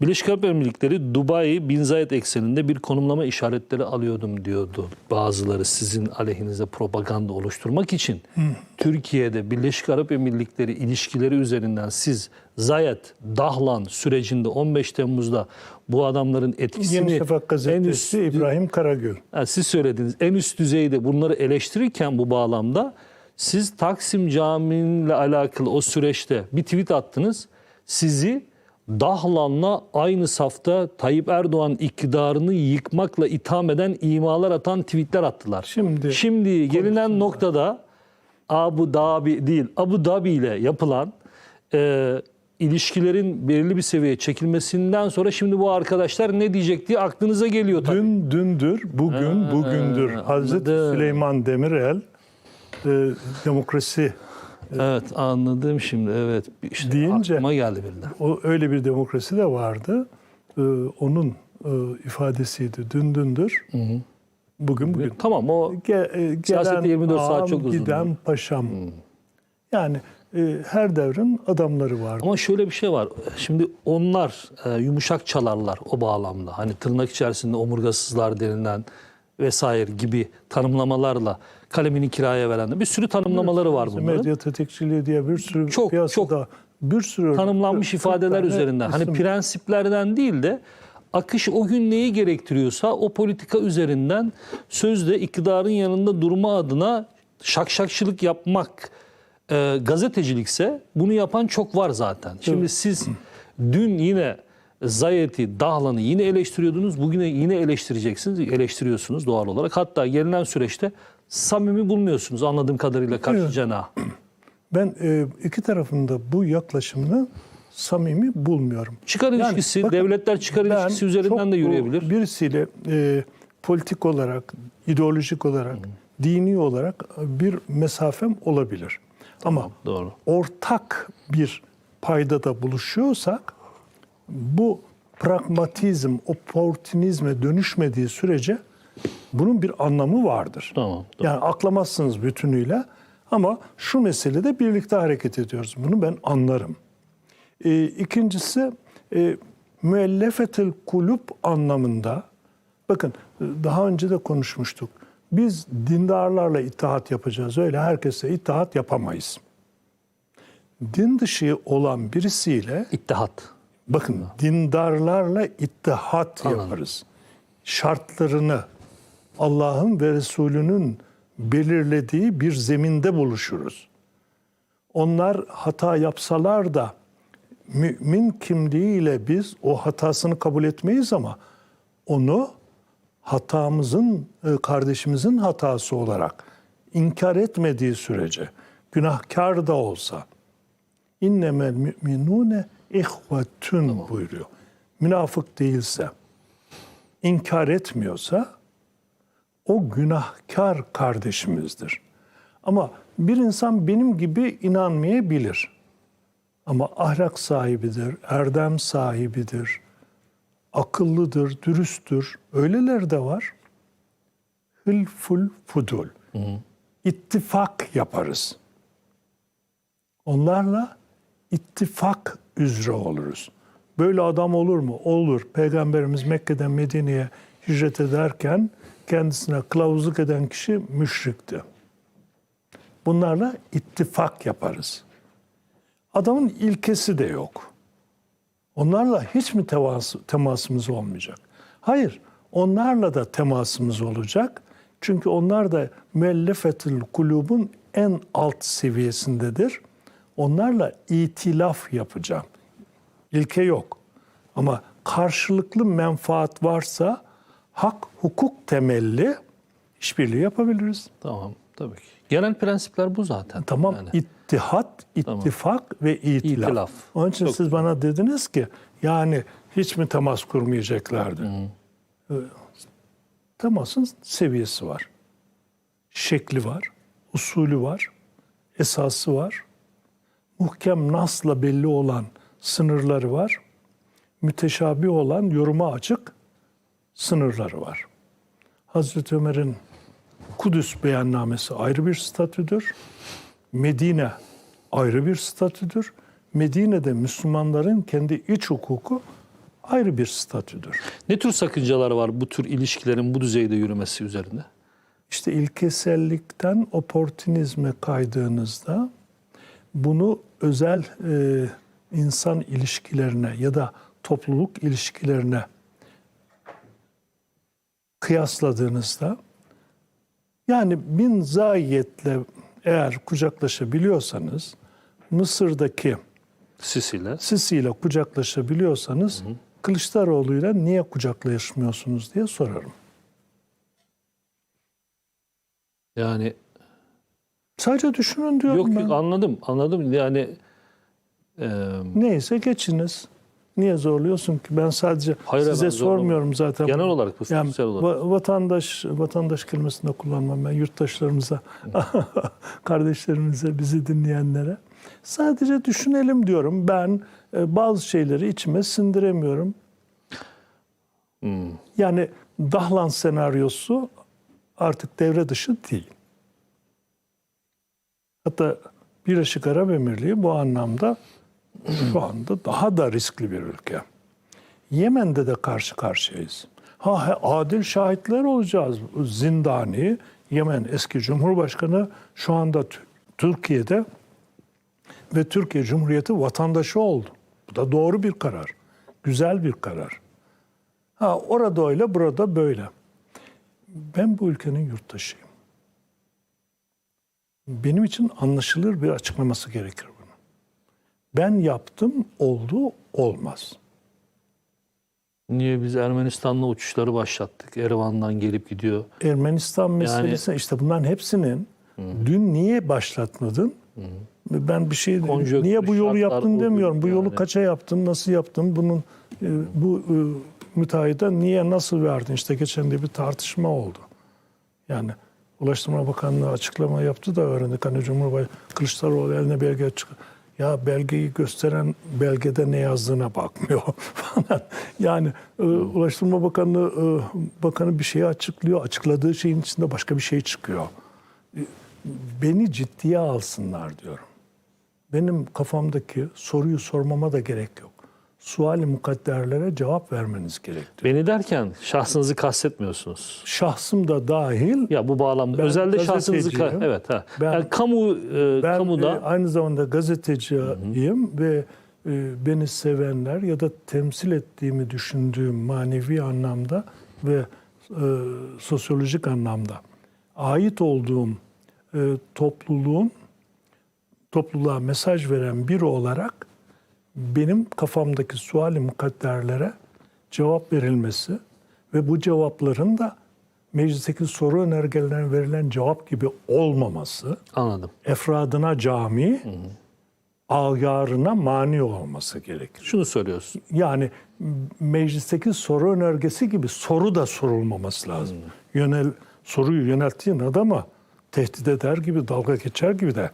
Birleşik Arap Emirlikleri Dubai Bin Zayed ekseninde bir konumlama işaretleri alıyordum diyordu bazıları sizin aleyhinize propaganda oluşturmak için. Türkiye'de Birleşik Arap Emirlikleri ilişkileri üzerinden siz Zayed, Dahlan sürecinde 15 Temmuz'da bu adamların etkisini Yeni Şafak en üst, İbrahim Karagül. Ha, siz söylediniz en üst düzeyde bunları eleştirirken bu bağlamda siz Taksim Camii'yle alakalı o süreçte bir tweet attınız. Sizi Dahlan'la aynı safta Tayyip Erdoğan iktidarını yıkmakla itham eden imalar atan tweetler attılar. Şimdi- Şimdi gelinen noktada Abu Dhabi değil Abu Dhabi ile yapılan e, ilişkilerin belirli bir seviyeye çekilmesinden sonra şimdi bu arkadaşlar ne diyecek diye aklınıza geliyor tabii. Dün dündür, bugün bugündür. ha, Hazreti. Süleyman Demirel e, demokrasi Evet anladım şimdi evet. İşte Deyince- aklıma geldi birden. o öyle bir demokrasi de vardı. E, onun e, ifadesiydi. Dün dündür. Bugün bugün. Tamam o Ge, e, gelen 24 saat ağam, çok uzun. Giden paşam. Yani e, her devrin adamları var. ama şöyle bir şey var. Şimdi onlar e, yumuşak çalarlar o bağlamda. Hani tırnak içerisinde omurgasızlar denilen vesaire gibi tanımlamalarla kalemini kiraya veren bir sürü tanımlamaları var bunların. Medya tetikçiliği diye bir sürü Çok, piyasada bir sürü tanımlanmış ifadeler üzerinden. Hani isim- prensiplerden değil de akış o gün neyi gerektiriyorsa o politika üzerinden sözde iktidarın yanında durma adına şakşakçılık yapmak e, gazetecilikse bunu yapan çok var zaten. Şimdi siz dün yine Zayet'i, Dahlan'ı yine eleştiriyordunuz. Bugün yine eleştireceksiniz, eleştiriyorsunuz doğal olarak. Hatta gelinen süreçte samimi bulmuyorsunuz anladığım kadarıyla karşı Evet. Ben e, iki tarafında bu yaklaşımını samimi bulmuyorum. Çıkar Yani ilişkisi, bakın, devletler çıkar ilişkisi üzerinden de yürüyebilir. Birisiyle e, politik olarak, ideolojik olarak, dini olarak bir mesafem olabilir. Ama Doğru. ortak bir paydada buluşuyorsak bu pragmatizm, oportunizme dönüşmediği sürece bunun bir anlamı vardır. Tamam. Yani aklamazsınız bütünüyle ama şu meselede birlikte hareket ediyoruz. Bunu ben anlarım. E, ikincisi e, müellefetil kulüp anlamında bakın e, daha önce de konuşmuştuk. Biz dindarlarla ittihat yapacağız. Öyle herkese ittihat yapamayız. Din dışı olan birisiyle İttihat. Bakın dindarlarla ittihat Anladım. yaparız. Şartlarını Allah'ın ve Resulünün belirlediği bir zeminde buluşuruz. Onlar hata yapsalar da mümin kimliğiyle biz o hatasını kabul etmeyiz ama onu hatamızın, e, kardeşimizin hatası olarak inkar etmediği sürece, günahkar da olsa, innemel müminune ihvetün buyuruyor. Münafık değilse, inkar etmiyorsa o günahkar kardeşimizdir. Ama bir insan benim gibi inanmayabilir. Ama ahlak sahibidir, erdem sahibidir, akıllıdır, dürüsttür. Öyleler de var. Hılful fudul. İttifak yaparız. Onlarla ittifak üzere oluruz. Böyle adam olur mu? Olur. Peygamberimiz Mekke'den Medine'ye hicret ederken kendisine kılavuzluk eden kişi müşrikti. Bunlarla ittifak yaparız. Adamın ilkesi de yok. Onlarla hiç mi temas, temasımız olmayacak? Hayır, onlarla da temasımız olacak. Çünkü onlar da müellefetül kulubun en alt seviyesindedir. Onlarla itilaf yapacağım. İlke yok. Ama karşılıklı menfaat varsa hak, hukuk temelli işbirliği yapabiliriz. Tamam tabii ki. Genel prensipler bu zaten. Tamam Yani. ittihat, ittifak ve itilaf. İtilaf. Onun için Çok siz bana dediniz ki yani hiç mi temas kurmayacaklardı? Ee, Temasın seviyesi var. Şekli var, usulü var, esası var. Muhkem nasla belli olan sınırları var. Müteşabih olan yoruma açık sınırları var. Hazreti Ömer'in Kudüs beyannamesi ayrı bir statüdür. Medine ayrı bir statüdür. Medine'de Müslümanların kendi iç hukuku ayrı bir statüdür. Ne tür sakıncalar var bu tür ilişkilerin bu düzeyde yürümesi üzerinde? İşte ilkesellikten oportunizme kaydığınızda bunu özel e, insan ilişkilerine ya da topluluk ilişkilerine kıyasladığınızda yani bin zayiyetle eğer kucaklaşabiliyorsanız Mısır'daki Sisi'yle. Sisi ile kucaklaşabiliyorsanız Kılıçdaroğlu'yla niye kucaklaşmıyorsunuz diye sorarım. Yani Sadece düşünün diyorum yok ben. yok anladım anladım yani e, Neyse geçiniz. Niye zorluyorsun ki? Ben sadece Hayır, size ben sormuyorum zaten. genel olarak bu Yani olarak. va- vatandaş vatandaş kelimesini de kullanmam ben yurttaşlarımıza, kardeşlerimize, bizi dinleyenlere. Sadece düşünelim diyorum. Ben e, bazı şeyleri içime sindiremiyorum. Hmm. Yani Dahlan senaryosu artık devre dışı değil. Hatta Birleşik Arap Emirliği bu anlamda şu anda daha da riskli bir ülke. Yemen'de de karşı karşıyayız. Ha, adil şahitler olacağız. Zindani, Yemen eski Cumhurbaşkanı şu anda Tü- Türkiye'de ve Türkiye Cumhuriyeti vatandaşı oldu. Bu da doğru bir karar. Güzel bir karar. Ha orada öyle, burada böyle. Ben bu ülkenin yurttaşıyım. Benim için anlaşılır bir açıklaması gerekir bunun. Ben yaptım, oldu, olmaz. Niye biz Ermenistan'la uçuşları başlattık? Erivan'dan gelip gidiyor. Ermenistan meselesi işte bunların hepsinin dün niye başlatmadın? Ben bir şey Konjonktür, niye bu yolu yaptın demiyorum. Bu yolu yani. kaça yaptın, nasıl yaptın? Bunun e, bu e, müteahhide niye nasıl verdin? İşte geçen de bir tartışma oldu. Yani Ulaştırma Bakanlığı açıklama yaptı da öğrendik. Hani Cumhurbaşkanı Kılıçdaroğlu eline belge çık. Ya belgeyi gösteren belgede ne yazdığına bakmıyor falan. Yani e, Ulaştırma Bakanlığı e, Bakanı bir şeyi açıklıyor. Açıkladığı şeyin içinde başka bir şey çıkıyor. E, Beni ciddiye alsınlar diyorum. Benim kafamdaki soruyu sormama da gerek yok. Suali mukadderlere cevap vermeniz gerek diyor. Beni derken şahsınızı kastetmiyorsunuz. Şahsım da dahil Ya bu bağlamda özelde şahsınızı evet ha. Ben- yani kamu e, Ben kamuda e, aynı zamanda gazeteciyim ve e, beni sevenler ya da temsil ettiğimi düşündüğüm manevi anlamda ve e, sosyolojik anlamda ait olduğum e, topluluğun topluluğa mesaj veren biri olarak benim kafamdaki suali mukadderlere cevap verilmesi ve bu cevapların da meclisteki soru önergelerine verilen cevap gibi olmaması anladım. efradına cami, ağyarına mani olması gerekir. Şunu söylüyorsun. Yani meclisteki soru önergesi gibi soru da sorulmaması lazım. Yönel soruyu yönelttiğin adama tehdit eder gibi, dalga geçer gibi de